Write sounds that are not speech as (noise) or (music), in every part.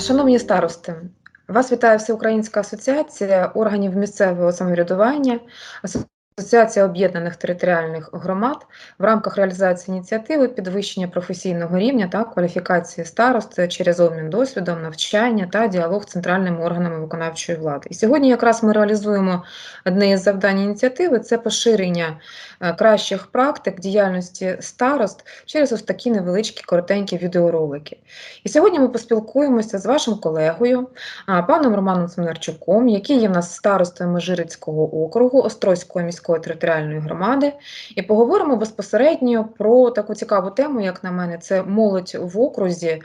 Шановні старости, вас вітає Всеукраїнська асоціація органів місцевого самоврядування, Асоціація об'єднаних територіальних громад в рамках реалізації ініціативи підвищення професійного рівня та кваліфікації старост через обмін досвідом, навчання та діалог з центральними органами виконавчої влади. І сьогодні якраз ми реалізуємо одне із завдань ініціативи це поширення е, кращих практик діяльності старост через ось такі невеличкі коротенькі відеоролики. І сьогодні ми поспілкуємося з вашим колегою, паном Романом Семнарчуком, який є в нас старостою Межирицького округу Острозької міської територіальної громади, і поговоримо безпосередньо про таку цікаву тему, як на мене, це молодь в окрузі,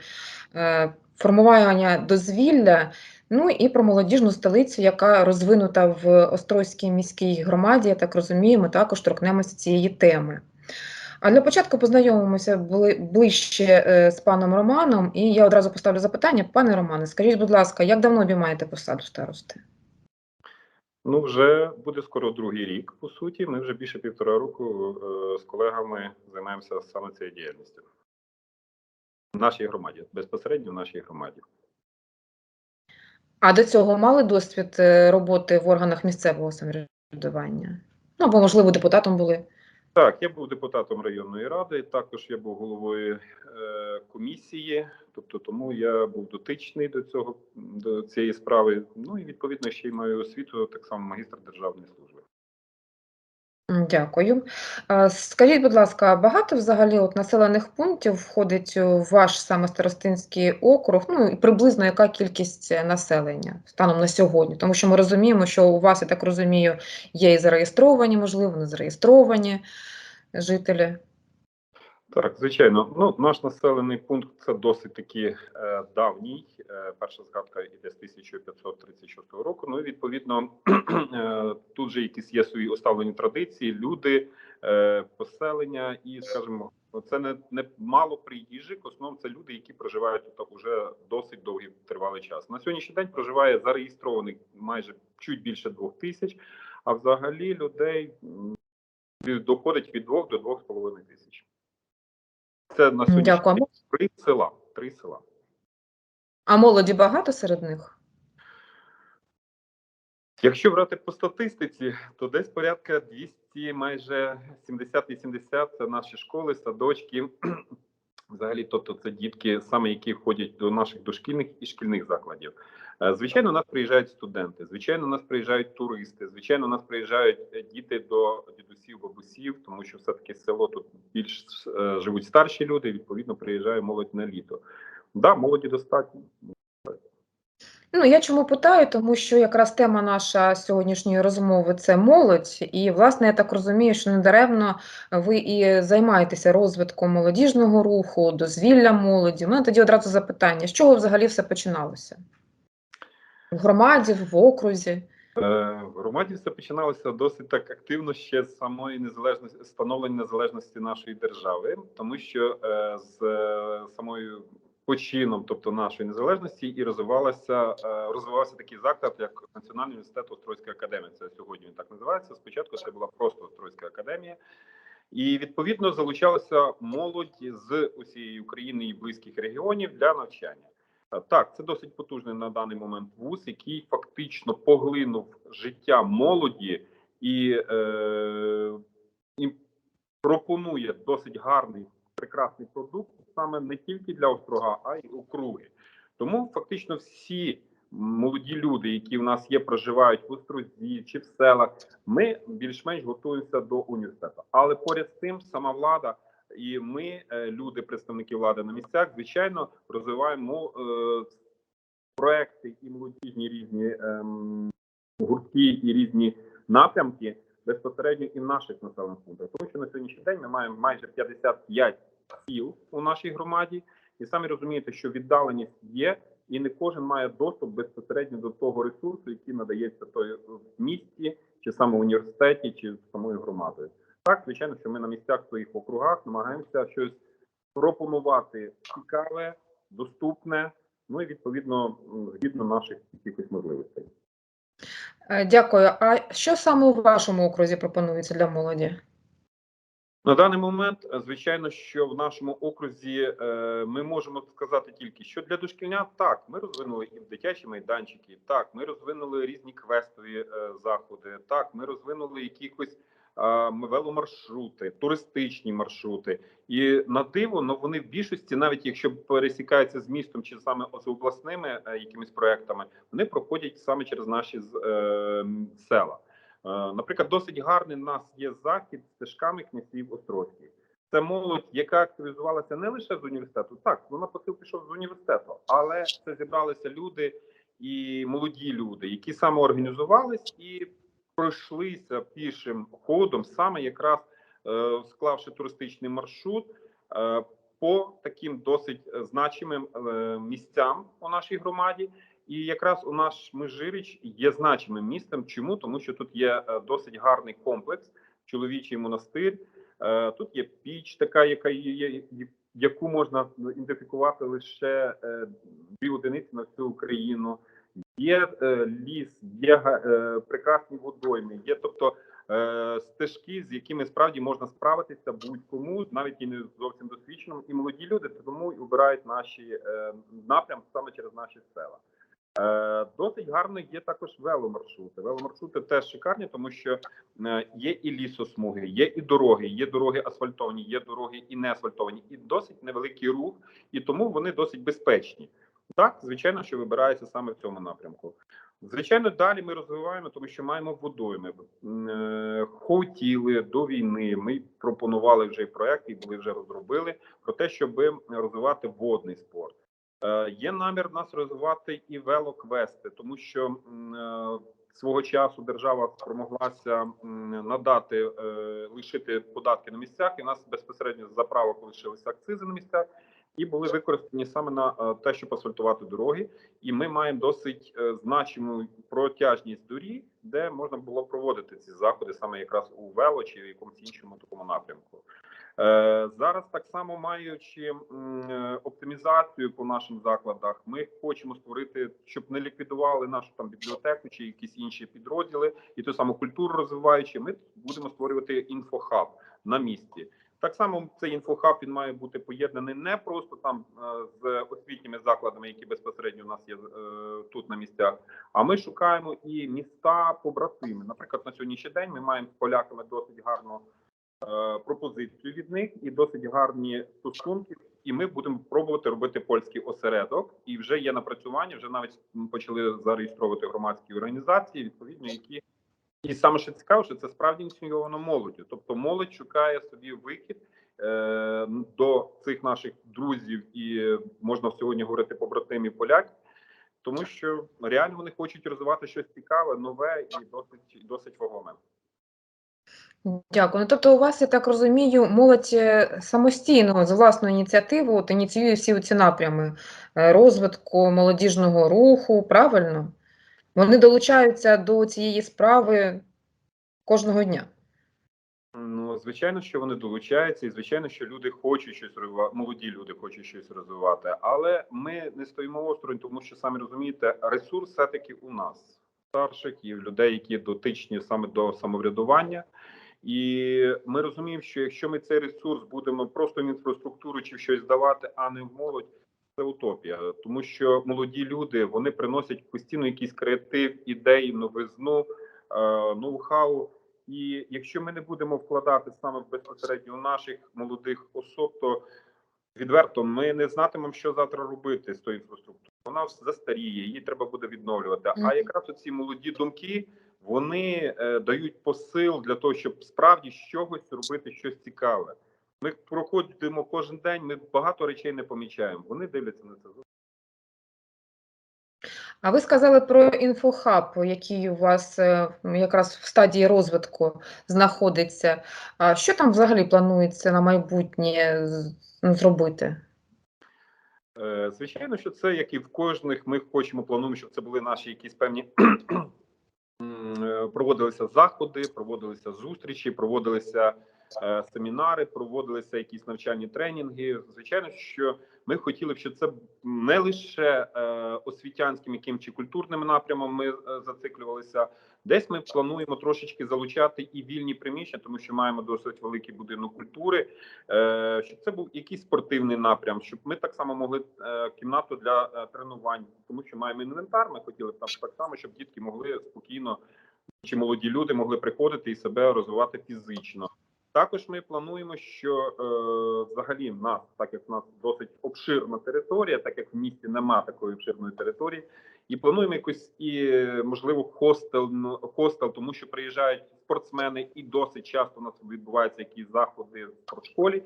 е, формування дозвілля. Ну і про молодіжну столицю, яка розвинута в Острозькій міській громаді, я так розумію, ми також торкнемося цієї теми. А для початку познайомимося ближче е, з паном Романом, і я одразу поставлю запитання. Пане Романе, скажіть, будь ласка, як давно обіймаєте посаду старости? Ну, вже буде скоро другий рік, по суті. Ми вже більше півтора року е, з колегами займаємося саме цією діяльністю. В нашій громаді, безпосередньо в нашій громаді. А до цього мали досвід е, роботи в органах місцевого самоврядування? Ну, або, можливо, депутатом були. Так, я був депутатом районної ради, також я був головою е, комісії, тобто тому я був дотичний до цього до цієї справи. Ну і відповідно ще й маю освіту, так само магістр державної служби. Дякую. Скажіть, будь ласка, багато взагалі от населених пунктів входить у ваш саме старостинський округ? Ну і приблизно яка кількість е, населення станом на сьогодні? Тому що ми розуміємо, що у вас, я так розумію, є і зареєстровані, можливо, не зареєстровані жителі. Так, звичайно. Ну, наш населений пункт це досить таки е, давній. Е, перша згадка йде з 1536 року. Ну і відповідно (clears throat) е, тут же якісь є свої уставлені традиції, люди, е, поселення, і скажімо, це не, не мало приїжджих. Основному це люди, які проживають тут уже досить довгий тривалий час. На сьогоднішній день проживає зареєстрованих майже чуть більше двох тисяч, а взагалі людей доходить від двох до двох з половиною тисяч. Це на сьогодні Дякую. три села. Три села. А молоді багато серед них? Якщо брати по статистиці, то десь порядка 200, майже 70-80 це наші школи, садочки. (clears throat) Взагалі, тобто це дітки, саме які входять до наших дошкільних і шкільних закладів. Е, Звичайно, у нас приїжджають студенти, звичайно, у нас приїжджають туристи, звичайно, у нас приїжджають е, діти до дідусів, бабусів, тому що все-таки село тут більш е, живуть старші люди, відповідно, приїжджає молодь на літо. Да, молоді достатньо. Ну, я чому питаю, тому що якраз тема наша сьогоднішньої розмови це молодь, і, власне, я так розумію, що недаремно ви і займаєтеся розвитком молодіжного руху, дозвілля молоді. У мене тоді одразу запитання: з чого взагалі все починалося? В громаді, в окрузі? Е, В громаді все починалося досить так активно ще з самої незалежності становлення незалежності нашої держави, тому що е, з е, самою почином, тобто нашої незалежності, і розвивалася е, розвивався такий заклад, як Національний університет Острозька академія. Це сьогодні він так називається. Спочатку це була просто Острозька академія. І відповідно залучалася молодь з усієї України і близьких регіонів для навчання. Е, Так, це досить потужний на даний момент вуз, який фактично поглинув життя молоді і, е, і пропонує досить гарний, прекрасний продукт саме не тільки для округа, а й округи. Тому фактично всі молоді люди, які в нас є, проживають в Острозі чи в селах, ми більш-менш готуємося до університету. Але поряд з цим сама влада і ми, е, люди, представники влади на місцях, звичайно, розвиваємо е, проекти і молодіжні різні ем, гуртки і різні напрямки безпосередньо і в наших населених пунктах. Тому що на сьогоднішній день ми маємо майже 55 сіл у нашій громаді, і самі розумієте, що віддаленість є, і не кожен має доступ безпосередньо до того ресурсу, який надається той в місті, чи саме в університеті, чи самою громадою. Так, звичайно, що ми на місцях в своїх округах намагаємося щось пропонувати цікаве, доступне, ну і відповідно згідно наших якихось можливостей. Е, Дякую. А що саме у вашому окрузі пропонується для молоді? На даний момент, е, звичайно, що в нашому окрузі е, ми можемо сказати тільки, що для дошкільнят так, ми розвинули і дитячі майданчики, так, ми розвинули різні квестові е, заходи, так, ми розвинули якихось веломаршрути, туристичні маршрути. І на диво, ну вони в більшості, навіть якщо пересікаються з містом чи саме з обласними е, якимись проектами, вони проходять саме через наші е, села. Е, Наприклад, досить гарний в нас є захід стежками князів Острозьких. Це молодь, яка активізувалася не лише з університету. Так, вона посил пішов з університету, але це зібралися люди і молоді люди, які самоорганізувались і пройшлися пішим ходом, саме якраз е, склавши туристичний маршрут е, по таким досить значимим е, місцям у нашій громаді. І якраз у наш Межиріч є значимим містом. Чому? Тому що тут є досить гарний комплекс, чоловічий монастир. Тут є піч, така, яка є, яку можна ідентифікувати лише дві одиниці на всю Україну. Є е, ліс, є е, прекрасні водойми, є тобто е, стежки, з якими справді можна справитися будь-кому, навіть і не зовсім досвідченому, і молоді люди тому і обирають наші е, напрям саме через наші села. Е, Досить гарно є також веломаршрути. Веломаршрути теж шикарні, тому що е, є і лісосмуги, є і дороги, є дороги асфальтовані, є дороги і не асфальтовані, і досить невеликий рух, і тому вони досить безпечні. Так, звичайно, що вибирається саме в цьому напрямку. Звичайно, далі ми розвиваємо, тому що маємо водойми. Е, Хотіли до війни. Ми пропонували вже і проект, і були вже розробили про те, щоб розвивати водний спорт. Е, Є намір нас розвивати і велоквести, тому що е, свого часу держава спромоглася надати лишити податки на місцях, і в нас безпосередньо з заправок лишилися акцизи на місцях, і були використані саме на е, те, щоб асфальтувати дороги. І ми маємо досить е, значиму протяжність доріг, де можна було проводити ці заходи саме якраз у вело чи в якомусь іншому такому напрямку. Е, Зараз так само маючи оптимізацію по нашим закладах, ми хочемо створити, щоб не ліквідували нашу там бібліотеку чи якісь інші підрозділи, і ту саму культуру розвиваючи. Ми будемо створювати інфохаб на місці. Так само цей інфохаб він має бути поєднаний не просто там е, з освітніми закладами, які безпосередньо у нас є е, тут на місцях. А ми шукаємо і міста побратими. Наприклад, на сьогоднішній день ми маємо з поляками досить гарну е, пропозицію від них і досить гарні стосунки. І ми будемо пробувати робити польський осередок. І вже є напрацювання. Вже навіть почали зареєстровувати громадські організації, відповідно, які і саме що цікаво, що це справді ініційовано молоддю. Тобто молодь шукає собі вихід е, до цих наших друзів, і е, можна сьогодні говорити побратимів поляк, тому що реально вони хочуть розвивати щось цікаве, нове і досить досить вагоме. Дякую. Ну, тобто, у вас, я так розумію, молодь е, самостійно з власної ініціативи от, ініціює всі ці напрями е, розвитку молодіжного руху, правильно? Вони долучаються до цієї справи кожного дня. Ну, звичайно, що вони долучаються, і звичайно, що люди хочуть щось розвивати, молоді люди хочуть щось розвивати, але ми не стоїмо осторонь, тому що самі розумієте, ресурс все-таки у нас, старших і людей, які дотичні саме до самоврядування. І ми розуміємо, що якщо ми цей ресурс будемо просто в інфраструктуру чи в щось давати, а не в молодь, це утопія, тому що молоді люди вони приносять постійно якийсь креатив, ідеї, новизну, е, ноу-хау. І якщо ми не будемо вкладати саме безпосередньо у наших молодих особ, то відверто ми не знатимемо, що завтра робити з тою інфраструктурою. Вона застаріє, її треба буде відновлювати. А якраз ці молоді думки вони е, дають посил для того, щоб справді з чогось робити щось цікаве. Ми проходимо кожен день. Ми багато речей не помічаємо. Вони дивляться на це. А ви сказали про інфохаб, який у вас е, якраз в стадії розвитку знаходиться. А що там взагалі планується на майбутнє ну, зробити? Е, Звичайно, що це як і в кожних. Ми хочемо плануємо, щоб це були наші якісь певні проводилися заходи, проводилися зустрічі, проводилися е, семінари, проводилися якісь навчальні тренінги. Звичайно, що ми хотіли б, щоб це не лише е, освітянським яким чи культурним напрямом ми е, зациклювалися. Десь ми плануємо трошечки залучати і вільні приміщення, тому що маємо досить великий будинок культури. Щоб це був якийсь спортивний напрям, щоб ми так само могли кімнату для тренувань, тому що маємо інвентар. Ми хотіли б там так само, щоб дітки могли спокійно чи молоді люди могли приходити і себе розвивати фізично. Також ми плануємо, що е, взагалі в нас, так як в нас досить обширна територія, так як в місті нема такої обширної території, і плануємо якось і можливо хостел, ну, хостел, тому що приїжджають спортсмени, і досить часто у нас відбуваються якісь заходи в спортшколі.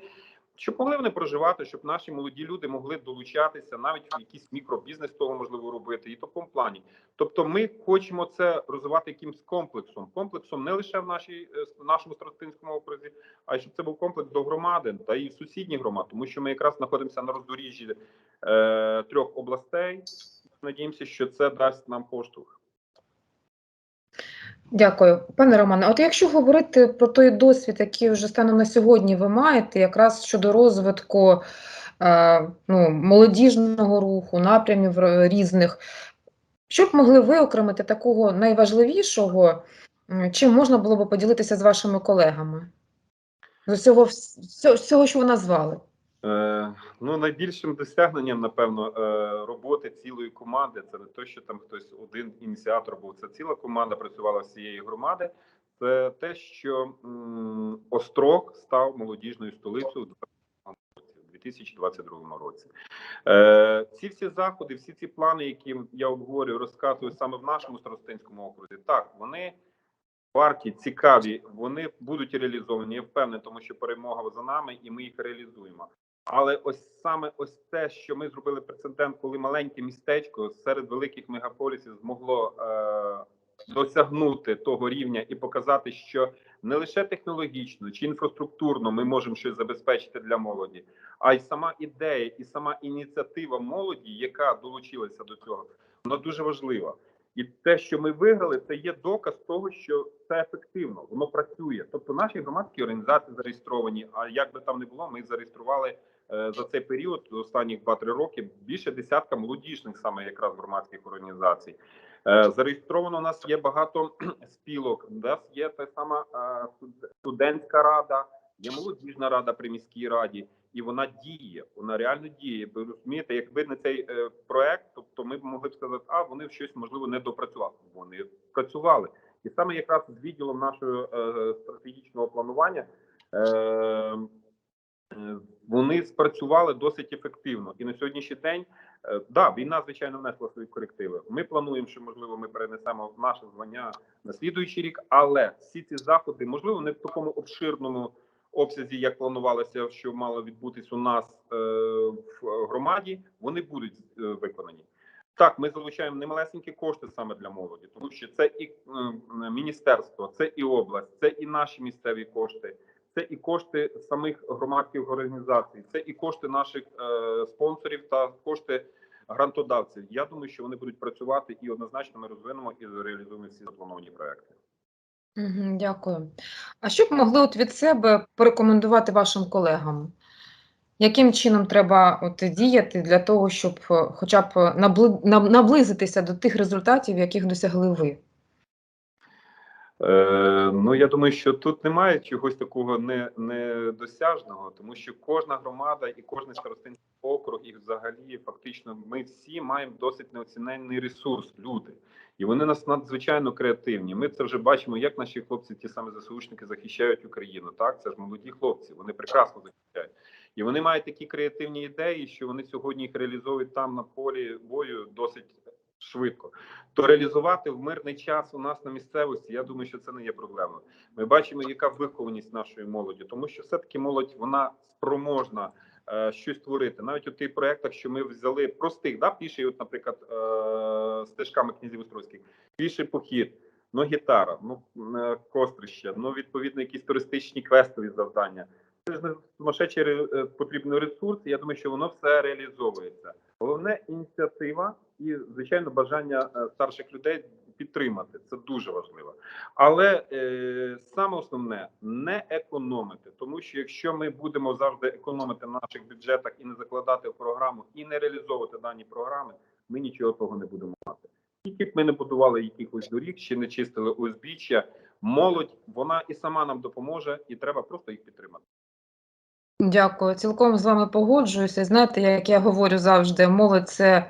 Щоб могли вони проживати, щоб наші молоді люди могли долучатися, навіть в якийсь мікробізнес того можливо робити, і в такому плані. Тобто, ми хочемо це розвивати якимсь комплексом, комплексом не лише в нашій е, в нашому старостинському окрузі, а й щоб це був комплекс до громади та і сусідніх громад, тому що ми якраз знаходимося на роздоріжжі е, трьох областей. Надіємося, що це дасть нам поштовх. Дякую, пане Романе. От якщо говорити про той досвід, який вже станом на сьогодні ви маєте, якраз щодо розвитку е, ну, молодіжного руху, напрямів різних, що б могли виокремити такого найважливішого, чим можна було б поділитися з вашими колегами? З усього, всього, що ви назвали. Е, ну, найбільшим досягненням, напевно, е, роботи цілої команди це не те, що там хтось один ініціатор був. Це ціла команда працювала всієї громади. Це те, що Острог став молодіжною столицею у 2022 році. Е, ці всі заходи, всі ці плани, які я обговорюю, розказую саме в нашому старостинському окрузі. Так, вони варті, цікаві, вони будуть реалізовані. Я впевнений, тому що перемога за нами, і ми їх реалізуємо. Але ось саме ось те, що ми зробили прецедент, коли маленьке містечко серед великих мегаполісів змогло е, досягнути того рівня і показати, що не лише технологічно чи інфраструктурно ми можемо щось забезпечити для молоді, а й сама ідея і сама ініціатива молоді, яка долучилася до цього, вона дуже важлива. І те, що ми виграли, це є доказ того, що це ефективно, воно працює. Тобто наші громадські організації зареєстровані. А як би там не було, ми зареєстрували за цей період останніх 2-3 роки більше десятка молодіжних саме якраз громадських організацій. Е, Зареєстровано у нас є багато (clears throat) спілок. У нас є та сама е, студентська рада, є молодіжна рада при міській раді, і вона діє. Вона реально діє. Ви розумієте, якби не цей е, проект, тобто ми б могли б сказати, а вони щось можливо не допрацювали. Вони працювали, і саме якраз з відділом нашого е, стратегічного планування. Е, Вони спрацювали досить ефективно, і на сьогоднішній день е, да, війна звичайно внесла свої корективи. Ми плануємо, що можливо ми перенесемо наше звання на слідуючий рік, але всі ці заходи, можливо, не в такому обширному обсязі, як планувалося, що мало відбутись у нас е, в громаді. Вони будуть виконані. Так, ми залучаємо немалесенькі кошти саме для молоді, тому що це і міністерство, це і область, це і наші місцеві кошти це і кошти самих громадських організацій, це і кошти наших е, спонсорів та кошти грантодавців. Я думаю, що вони будуть працювати і однозначно ми розвинемо і реалізуємо всі заплановані проекти. Дякую. А що б могли от від себе порекомендувати вашим колегам? Яким чином треба от діяти для того, щоб е, хоча б наблизитися до тих результатів, яких досягли ви? Е, ну я думаю, що тут немає чогось такого не, недосяжного, тому що кожна громада і кожен старостинський округ, і взагалі фактично ми всі маємо досить неоціненний ресурс, люди, і вони нас надзвичайно креативні. Ми це вже бачимо, як наші хлопці, ті самі ЗСУшники, захищають Україну. Так, це ж молоді хлопці, вони прекрасно захищають. І вони мають такі креативні ідеї, що вони сьогодні їх реалізовують там на полі бою досить швидко. То реалізувати в мирний час у нас на місцевості, я думаю, що це не є проблемою. Ми бачимо, яка вихованість нашої молоді, тому що все-таки молодь вона спроможна е, щось творити. Навіть у тих проєктах, що ми взяли простих, да, піший, от, наприклад, е, стежками князів Острозьких, піший похід. Ну, гітара, ну е, кострище, ну відповідно, якісь туристичні квестові завдання. Сумасшедший е, потрібний ресурс. Я думаю, що воно все реалізовується. Головне ініціатива і, звичайно, бажання е, старших людей підтримати. Це дуже важливо. Але е, саме основне не економити, тому що якщо ми будемо завжди економити на наших бюджетах і не закладати в програму, і не реалізовувати дані програми, ми нічого того не будемо мати. Тільки б ми не будували якихось доріг, чи не чистили узбіччя, молодь вона і сама нам допоможе, і треба просто їх підтримати. Дякую, цілком з вами погоджуюся. Знаєте, як я говорю завжди, молодь це,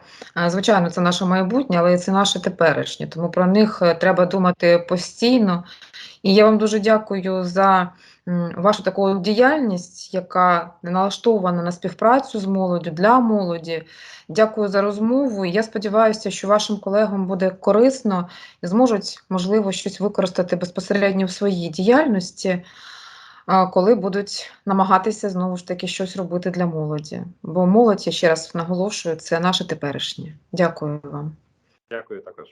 звичайно, це наше майбутнє, але це наше теперішнє. Тому про них е, треба думати постійно. І я вам дуже дякую за вашу таку діяльність, яка налаштована на співпрацю з молоддю для молоді. Дякую за розмову. Я сподіваюся, що вашим колегам буде корисно і зможуть, можливо, щось використати безпосередньо в своїй діяльності коли будуть намагатися знову ж таки щось робити для молоді. Бо молодь, я ще раз наголошую, це наше теперішнє. Дякую вам. Дякую також.